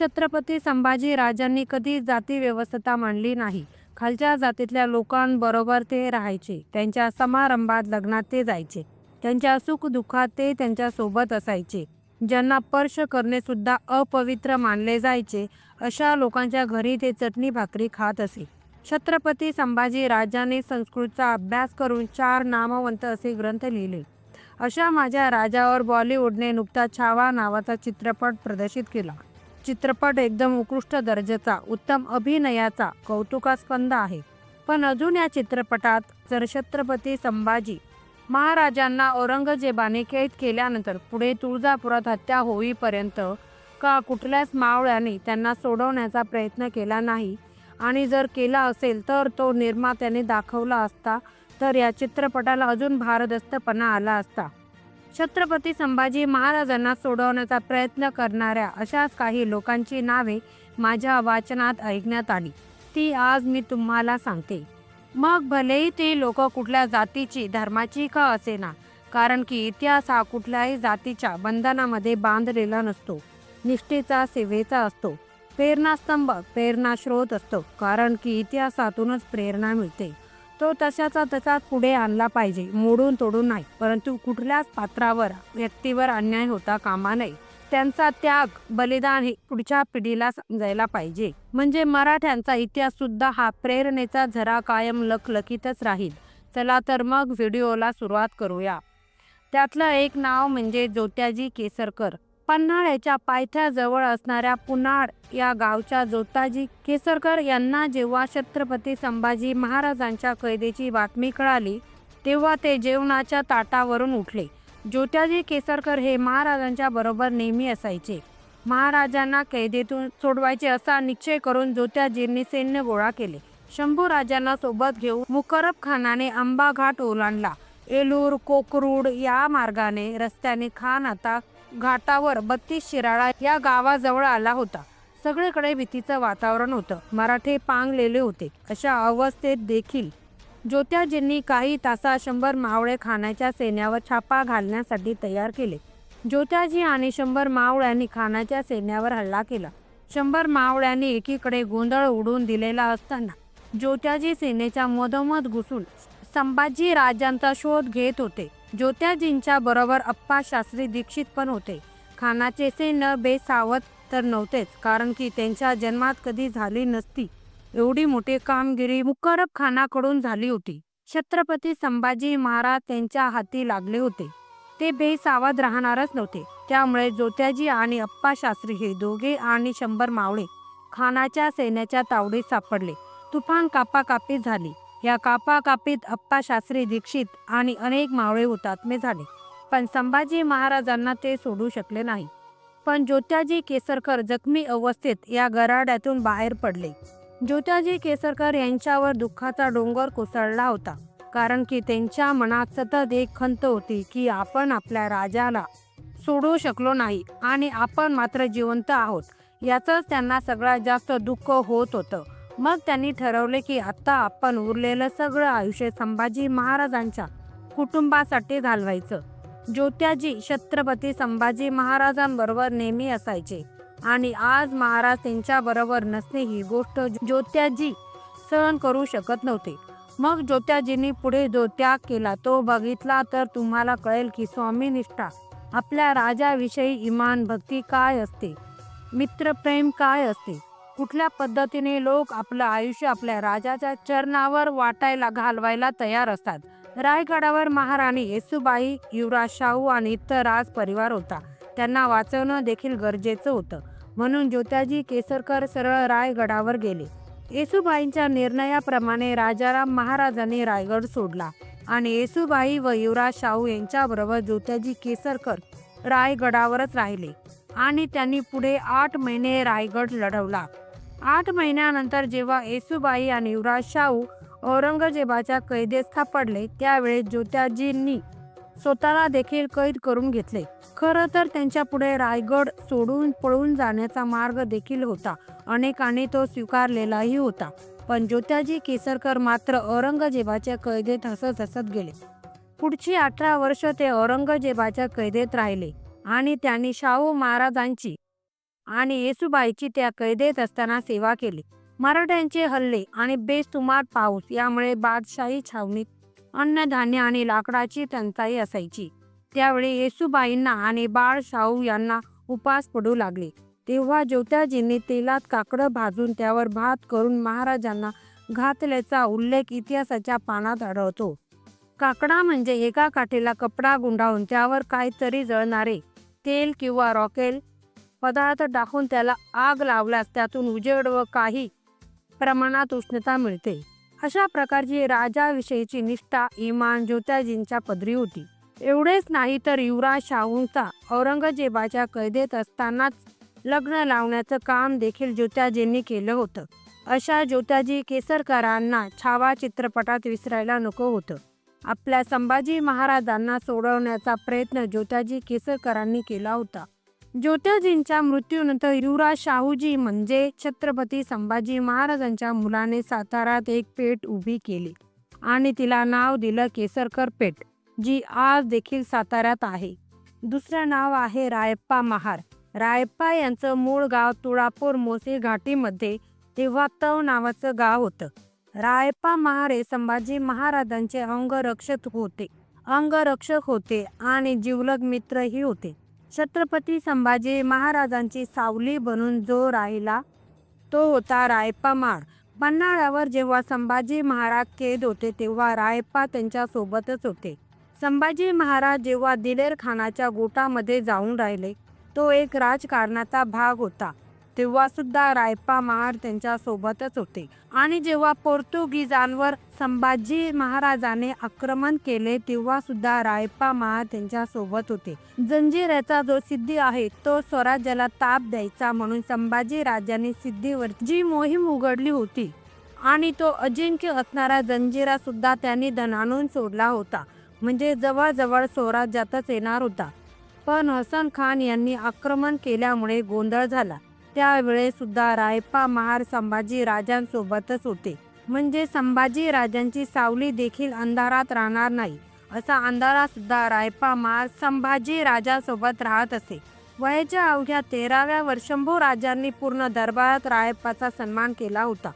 छत्रपती संभाजी राजांनी कधी जाती व्यवस्था मांडली नाही. खालच्या जातीतल्या लोकांबरोबर ते राहायचे. त्यांच्या समारंभात लग्नात ते जायचे. त्यांच्या सुखदुःखात ते त्यांच्यासोबत असायचे. ज्यांना स्पर्श करणे सुद्धा अपवित्र मानले जायचे अशा लोकांच्या घरी ते चटणी भाकरी खात असे. छत्रपती संभाजी राजाने संस्कृतचा अभ्यास करून चार नामवंत असे ग्रंथ लिहिले. अशा माझ्या राजावर बॉलिवूडने नुकता छावा नावाचा चित्रपट प्रदर्शित केला. चित्रपट एकदम उत्कृष्ट दर्जाचा उत्तम अभिनयाचा कौतुकास्पंद आहे. पण अजून या चित्रपटात जर छत्रपती संभाजी महाराजांना औरंगजेबाने कैद केल्यानंतर पुढे तुळजापुरात हत्या होईपर्यंत का कुठल्याच मावळ्याने त्यांना सोडवण्याचा प्रयत्न केला नाही आणि जर केला असेल तर तो निर्मात्याने दाखवला असता तर या चित्रपटाला अजून भारदस्तपणा आला असता. छत्रपती संभाजी महाराजांना सोडवण्याचा प्रयत्न करणाऱ्या अशाच काही लोकांची नावे माझ्या वाचनात ऐकण्यात आली. ती आज मी तुम्हाला सांगते. मग भलेही ते लोक कुठल्या जातीची धर्माची का असेना कारण की इतिहास हा कुठल्याही जातीच्या बंधनामध्ये बांधलेला नसतो. निष्ठेचा सेवेचा असतो. प्रेरणास्तंभ प्रेरणास्रोत असतो कारण की इतिहासातूनच प्रेरणा मिळते. तो तशाचा तसा पुढे आणला पाहिजे मोडून तोडून नाही. परंतु कुठल्याच पात्रावर व्यक्तीवर अन्याय होता कामा नये. त्यांचा त्याग बलिदान हे पुढच्या पिढीला समजायला पाहिजे. म्हणजे मराठ्यांचा इतिहास सुद्धा हा प्रेरणेचा झरा कायम लखलखीतच राहील. चला तर मग व्हिडिओला सुरुवात करूया. त्यातलं एक नाव म्हणजे ज्योत्याजी केसरकर. पन्हाळ्याच्या पायथ्याजवळ असणाऱ्या पुनाड या गावच्या जोताजी केसरकर यांना जेव्हा छत्रपती संभाजी महाराजांच्या कैदेची बातमी कळाली तेव्हा ते जेवणाच्या ताटावरून उठले. ज्योत्याजी केसरकर हे महाराजांच्या बरोबर नेहमी असायचे. महाराजांना कैदेतून सोडवायचे असा निश्चय करून ज्योत्याजींनी सैन्य गोळा केले. शंभू राजांना सोबत घेऊन मुकरब खानाने आंबा घाट ओलांडला. एलूर कोकरूड या मार्गाने रस्त्याने खान आता घाटावर बत्तीस शिराळा या गावाजवळ आला होता. सगळीकडे भीतीचं वातावरण होतं. मराठे पांगलेले होते. अशा अवस्थेत देखील ज्योत्याजींनी काही तासा शंभर मावळे खानाच्या सैन्यावर छापा घालण्यासाठी तयार केले. ज्योत्याजी आणि शंभर मावळ्यांनी खानाच्या सैन्यावर हल्ला केला. शंभर मावळ्यांनी एकीकडे गोंधळ उडून दिलेला असताना ज्योत्याजी सेनेच्या मधोमध घुसून संभाजी राजांचा शोध घेत होते. ज्योत्याजींच्या बरोबर अप्पा शास्त्री दीक्षित पण होते. खानाचे सैन्य बेसावत तर नव्हतेच कारण की त्यांच्या जन्मात कधी झाली नसती. एवढी मोठी कामगिरी मुकरब खानाकडून झाली होती. छत्रपती संभाजी महाराज त्यांच्या हाती लागले होते. ते बेसावध राहणारच नव्हते. त्यामुळे ज्योत्याजी आणि अप्पा शास्त्री हे दोघे आणि शंभर मावळे खानाच्या सैन्याच्या तावडीत सापडले. तुफान कापाकापी झाली. या कापाकापीत अप्पा शास्त्री दीक्षित आणि अनेक मावळे हुतात्मे झाले. पण संभाजी महाराजांना ते सोडू शकले नाही. पण ज्योत्याजी केसरकर जखमी अवस्थेत या गराड्यातून बाहेर पडले. ज्योत्याजी केसरकर यांच्यावर दुःखाचा डोंगर कोसळला होता. कारण की त्यांच्या मनात सतत एक खंत होती की आपण आपल्या राजाला सोडू शकलो नाही आणि आपण मात्र जिवंत आहोत. याचंच त्यांना सगळ्यात जास्त दुःख होत होतं. मग त्यांनी ठरवले की आत्ता आपण उरलेलं सगळं आयुष्य संभाजी महाराजांच्या कुटुंबासाठी घालवायचं. ज्योत्याजी छत्रपती संभाजी महाराजांबरोबर नेहमी असायचे. आणि आज महाराज त्यांच्याबरोबर नसणे ही गोष्ट ज्योत्याजी सहन करू शकत नव्हते. मग ज्योत्याजींनी पुढे जो त्याग केला तो बघितला तर तुम्हाला कळेल की स्वामी निष्ठा आपल्या राजाविषयी इमान भक्ती काय असते? मित्रप्रेम काय असते? कुठल्या पद्धतीने लोक आपलं आयुष्य आपल्या राजाच्या चरणावर वाटायला घालवायला तयार असतात? रायगडावर महाराणी येसुबाई युवराज शाहू आणि इतर राज परिवार होता. त्यांना वाचवणं देखील गरजेचं होतं. म्हणून ज्योत्याजी केसरकर सरळ रायगडावर गेले. येसुबाईंच्या निर्णयाप्रमाणे राजाराम महाराजांनी रायगड सोडला आणि येसुबाई व युवराज शाहू यांच्याबरोबर ज्योत्याजी केसरकर रायगडावरच राहिले आणि त्यांनी पुढे आठ महिने रायगड लढवला. आठ महिन्यानंतर जेव्हा येसुबाई आणि युवराज शाहू औरंगजेबाच्या कैदेत सापडले त्यावेळी ज्योत्याजींनी स्वतःला देखील कैद करून घेतले. खरं तर त्यांच्या पुढे रायगड सोडून पळून जाण्याचा मार्ग देखील होता. अनेकांनी तो स्वीकारलेलाही होता. पण ज्योत्याजी केसरकर मात्र औरंगजेबाच्या कैदेत हसत हसत गेले. पुढची अठरा वर्ष ते औरंगजेबाच्या कैदेत राहिले आणि त्यांनी शाहू महाराजांची आणि येसुबाईची त्या कैदेत असताना सेवा केली. मराठ्यांचे हल्ले आणि बेसुमार पाऊस यामुळे बादशाही छावणीत अन्नधान्य आणि लाकडाची टंचाई असायची. त्यावेळी येसुबाईंना आणि बाळ शाहू यांना उपास पडू लागले. तेव्हा ज्योत्याजींनी तेलात काकडं भाजून त्यावर भात करून महाराजांना घातल्याचा उल्लेख इतिहासाच्या पानात आढळतो. काकडा म्हणजे एका काठीला कपडा गुंडाळून त्यावर काहीतरी जळणारे तेल किंवा रॉकेल पदार्थ टाकून त्याला आग लावल्यास त्यातून उजेड व काही प्रमाणात उष्णता मिळते. अशा प्रकारची राजाविषयीची निष्ठा इमान ज्योत्याजींच्या पदरी होती. एवढेच नाही तर युवराज शाहूंचा औरंगजेबाच्या कैदेत असतानाच लग्न लावण्याचं काम देखील ज्योत्याजींनी केलं होतं. अशा ज्योत्याजी केसरकरांना छावा चित्रपटात विसरायला नको होतं. आपल्या संभाजी महाराजांना सोडवण्याचा प्रयत्न ज्योत्याजी केसरकरांनी केला होता. ज्योतिर्जींच्या मृत्यूनंतर युवराज शाहूजी म्हणजे छत्रपती संभाजी महाराजांच्या मुलाने साताऱ्यात एक पेठ उभी केली आणि तिला नाव दिलं केसरकर पेठ जी आज देखील साताऱ्यात आहे. दुसरं नाव आहे रायप्पा महार. रायप्पा यांचं मूळ गाव तुळापूर मोसे घाटीमध्ये तेव्हा तव नावाचं गाव होतं. रायप्पा महार हे संभाजी महाराजांचे अंगरक्षक होते. अंगरक्षक होते आणि जिवलग मित्रही होते. छत्रपती संभाजी महाराजांची सावली बनून जो राहिला तो होता रायप्पा माळ. पन्हाळ्यावर जेव्हा संभाजी महाराज कैद होते तेव्हा रायप्पा त्यांच्यासोबतच होते. संभाजी महाराज जेव्हा दिलेर खानाच्या गोटामध्ये जाऊन राहिले तो एक राजकारणाचा भाग होता. तेव्हा सुद्धा रायपा महार त्यांच्या सोबतच होते. आणि जेव्हा पोर्तुगीजांवर संभाजी महाराजाने आक्रमण केले तेव्हा सुद्धा रायपा महार त्यांच्यासोबत होते. जंजिराचा जो सिद्धी आहे तो स्वराज्याला ताप द्यायचा म्हणून संभाजी राजांनी सिद्धीवर जी मोहीम उघडली होती आणि तो अजिंक्य असणारा जंजिरा सुद्धा त्यांनी धनानून सोडला होता. म्हणजे जवळजवळ स्वराज्यातच येणार होता. पण हसन खान यांनी आक्रमण केल्यामुळे गोंधळ झाला. त्यावेळेसुद्धा रायपा महार संभाजी राजांसोबतच होते. म्हणजे संभाजी राजांची सावली देखील अंधारात राहणार नाही असा अंधारासुद्धा सुद्धा महार संभाजी राजासोबत राहत असे. वयाच्या अवघ्या तेराव्या वर्षंभू राजांनी पूर्ण दरबारात रायप्पाचा सन्मान केला होता.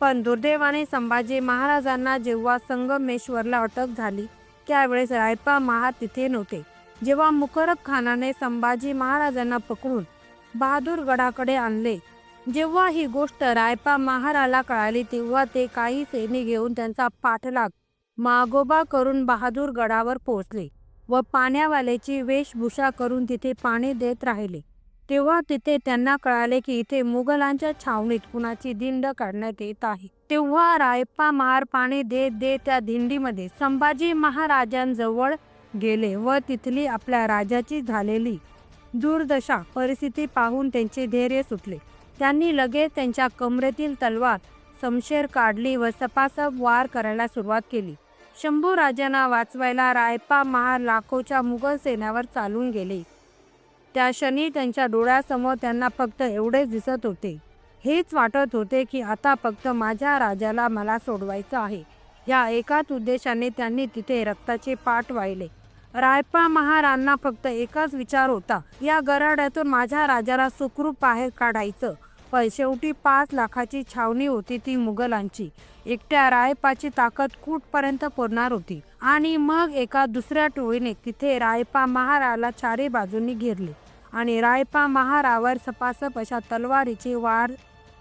पण दुर्दैवाने संभाजी महाराजांना जेव्हा संगमेश्वरला अटक झाली त्यावेळेस रायप्पा महार तिथे नव्हते. जेव्हा मुकरब खानाने संभाजी महाराजांना पकडून बहादूरगडाकडे आणले. जेव्हा ही गोष्ट रायपा महाराला कळाली तेव्हा ते काही सैनिक घेऊन त्यांचा पाठलाग मागोबा करून बहादूरगडावर पोहोचले व पाण्यावाल्याची वेशभूषा करून तिथे पाणी देत राहिले. तेव्हा तिथे त्यांना कळाले की इथे मुघलांच्या छावणीत कुणाची दिंड काढण्यात येत आहे. तेव्हा रायप्पा महार पाणी देत दे त्या दिंडीमध्ये संभाजी महाराजांजवळ गेले व तिथली आपल्या राजाची झालेली दुर्दशा परिस्थिती पाहून त्यांचे धैर्य सुटले. त्यांनी लगेच त्यांच्या कमरेतील तलवार समशेर काढली व सपासप वार करायला सुरुवात केली. शंभू राजांना वाचवायला रायपा महार लाखोच्या मुघल सेनावर चालून गेले. त्या क्षणी त्यांच्या डोळ्यासमोर त्यांना फक्त एवढेच दिसत होते. हेच वाटत होते की आता फक्त माझ्या राजाला मला सोडवायचं आहे. या एकाच उद्देशाने त्यांनी तिथे रक्ताचे पाठ वाहिले. रायपा महारांना फक्त एकच विचार होता. या गराड्यातून माझ्या राजाला सुखरूप बाहेर काढायचं. पण शेवटी पाच लाखाची छावणी होती ती मुघलांची. एकट्या रायपाची ताकद कुठपर्यंत पुरणार होती? आणि मग एका दुसऱ्या टोळीने तिथे रायपा महाराला चारी बाजूंनी घेरले आणि रायपा महारावर सपासप अशा तलवारीचे वार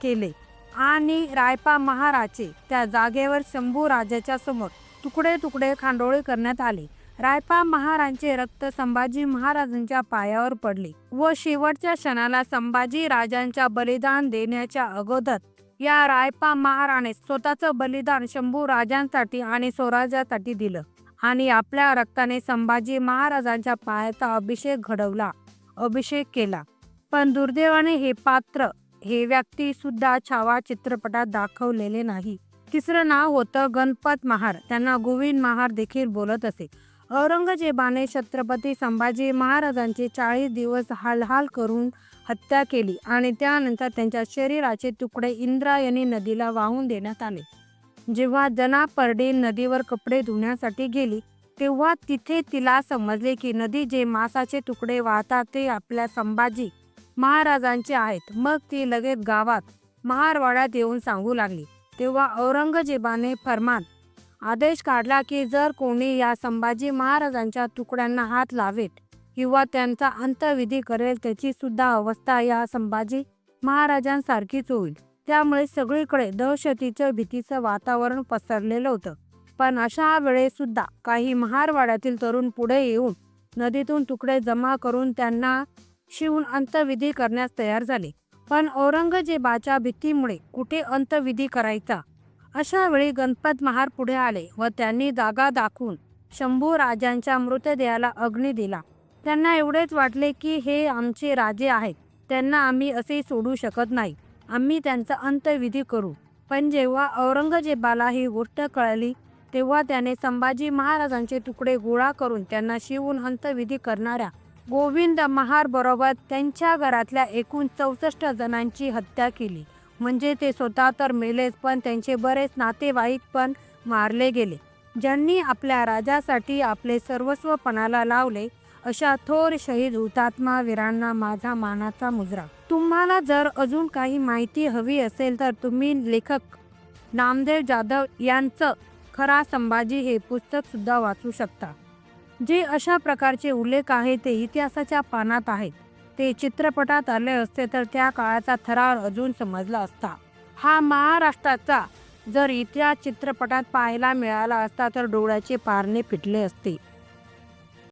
केले. आणि रायपा महाराचे त्या जागेवर शंभू राजाच्या समोर तुकडे तुकडे खांडोळे करण्यात आले. रायपा महाराजांचे रक्त संभाजी महाराजांच्या पायावर पडले व शेवटच्या क्षणाला संभाजी राजांच्या बलिदान देण्याच्या अगोदर या रायपा महाराणे स्वतःचं बलिदान शंभू राजांसाठी आणि स्वराज्यासाठी दिलं आणि आपल्या रक्ताने संभाजी महाराजांच्या पायाचा अभिषेक घडवला अभिषेक केला. पण दुर्दैवाने हे पात्र हे व्यक्ती सुद्धा छावा चित्रपटात दाखवलेले नाही. तिसरं नाव होतं गणपत महार. त्यांना गोविंद महार देखील बोलत असे. औरंगजेबाने छत्रपती संभाजी महाराजांची चाळीस दिवस हालहाल करून हत्या केली आणि त्यानंतर त्यांच्या शरीराचे तुकडे इंद्रायणी नदीला वाहून देण्यात आले. जेव्हा जनापर्डी नदीवर कपडे धुण्यासाठी गेली तेव्हा तिथे तिला समजले की नदी जे मासाचे तुकडे वाहतात ते आपल्या संभाजी महाराजांचे आहेत. मग ती लगेच गावात महारवाड्यात येऊन सांगू लागली. तेव्हा औरंगजेबाने फरमान आदेश काढला की जर कोणी या संभाजी महाराजांच्या तुकड्यांना हात लावेत किंवा त्यांचा अंतविधी करेल त्याची सुद्धा अवस्था या संभाजी महाराजांसारखीच होईल. त्यामुळे सगळीकडे दहशतीचं भीतीचं वातावरण पसरलेलं होतं. पण अशा वेळेसुद्धा काही महारवाड्यातील तरुण पुढे येऊन नदीतून तुकडे जमा करून त्यांना शिवून अंतविधी करण्यास तयार झाले. पण औरंगजेबाच्या भीतीमुळे कुठे अंतविधी करायचा? अशा वेळी गणपत महार पुढे आले व त्यांनी जागा दाखवून शंभू राजांच्या मृतदेहाला अग्नी दिला. त्यांना एवढेच वाटले की हे आमचे राजे आहेत. त्यांना आम्ही असे सोडू शकत नाही. आम्ही त्यांचा अंत्यविधी करू. पण जेव्हा औरंगजेबाला ही गोष्ट कळली तेव्हा त्याने संभाजी महाराजांचे तुकडे गोळा करून त्यांना शिवून अंत्यविधी करणाऱ्या गोविंद महार बरोबर त्यांच्या घरातल्या एकूण चौसष्ट जणांची हत्या केली. म्हणजे ते स्वतः तर मेलेच पण त्यांचे बरेच नातेवाईक पण मारले गेले. ज्यांनी आपल्या राजासाठी आपले सर्वस्व पणाला लावले अशा थोर शहीद हुतात्मा वीरांना माझा मानाचा मुजरा. तुम्हाला जर अजून काही माहिती हवी असेल तर तुम्ही लेखक नामदेव जाधव यांचं खरा संभाजी हे पुस्तक सुद्धा वाचू शकता जे अशा प्रकारचे उल्लेख आहे ते इतिहासाच्या पानात आहेत. ते चित्रपटात आले असते तर त्या काळाचा थरार अजून समजला असता. हा महाराष्ट्राचा जर इतिहास चित्रपटात पाहायला मिळाला असता तर डोळ्याचे पारणे फिटले असते.